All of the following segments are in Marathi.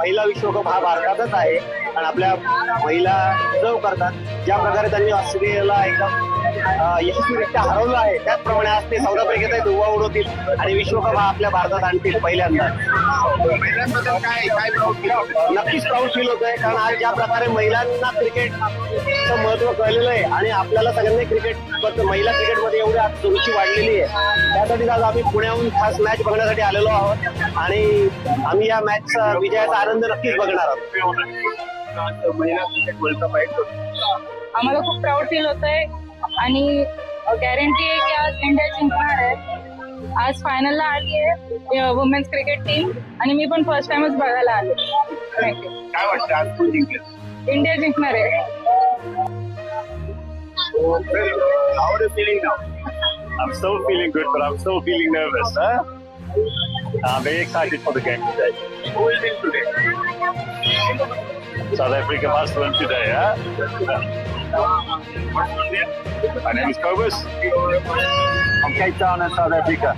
महिला विश्वकप हा भारतातच आहे. आणि आपल्या महिला सर्व करतात. ज्या प्रकारे त्यांनी ऑस्ट्रेलियाला एकदम यशस्वीरित्या हरवलं आहे त्याचप्रमाणे आज ते चौदा आफ्रिकेत आहेत उभा उडवतील आणि विश्वकप हा आपल्या भारतात आणतील पहिल्यांदा. नक्कीच प्राऊड फील होत आहे कारण आज ज्या प्रकारे महिलांना क्रिकेटचं महत्त्व कळलेलं आहे आणि आपल्याला सगळ्यांनी क्रिकेट महिला क्रिकेटमध्ये एवढी आज रुची वाढलेली आहे. त्यासाठी आज आम्ही पुण्याहून खास मॅच बघण्यासाठी आलेलो आहोत आणि आम्ही या मॅचचा विजयाचा आनंद नक्कीच बघणार आहोत. महिला क्रिकेट वर्ल्ड कप आहे. आम्हाला खूप प्राऊड फील होत आहे आणि गॅरंटी आहे की आज इंडिया जिंकणार आहे आज फायनलला आली आहे वुमेन्स क्रिकेट टीम आणि मी पण फर्स्ट टाइमच बघायला आले थँक्यू काय वाटतं आज कोण जिंकलं इंडिया जिंकणार आहे How are you feeling now? I'm still feeling good, but I'm still feeling nervous. Huh? I'm very excited for the game today. Who will win today? South Africa must win today. Huh? My name is Cobus. I'm Cape Town in South Africa.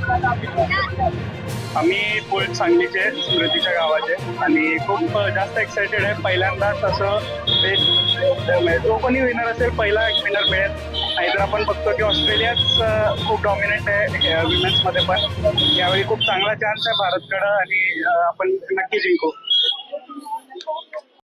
आम्ही पोळ सांगलीचे स्मृतीच्या गावाचे. आणि खूप जास्त एक्सायटेड आहे. पहिल्यांदाच असं बेस्ट म्हणजे जो कोणी विनर असेल पहिला विनर मिळेल. नाहीतर आपण बघतो की ऑस्ट्रेलियाच खूप डॉमिनंट आहे विमेन्समध्ये पण. यावेळी खूप चांगला चान्स आहे भारतकडं आणि आपण नक्की जिंकू.